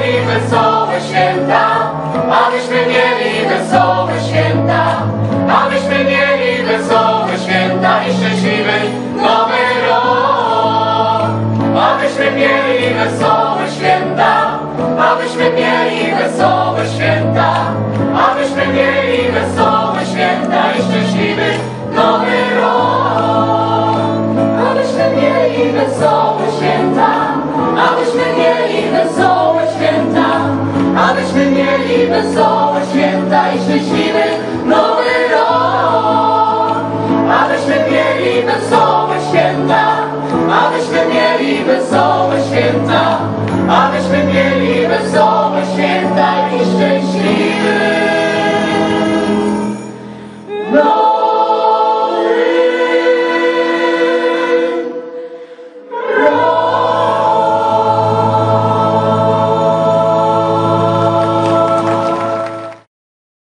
mieli wesołe święta, abyśmy mieli wesołe święta, abyśmy mieli wesołe święta i szczęśliwy nowy rok. Abyśmy mieli wesołe święta, abyśmy mieli wesołe święta, abyśmy mieli wesołe święta i szczęśliwy nowy rok. Abyśmy mieli wesołe Wszyscy mieli wesołe święta i szczęśliwy nowy rok. Abyśmy mieli wesołe święta, abyśmy mieli wesołe święta, abyśmy mieli wesołe święta i szczęśliwy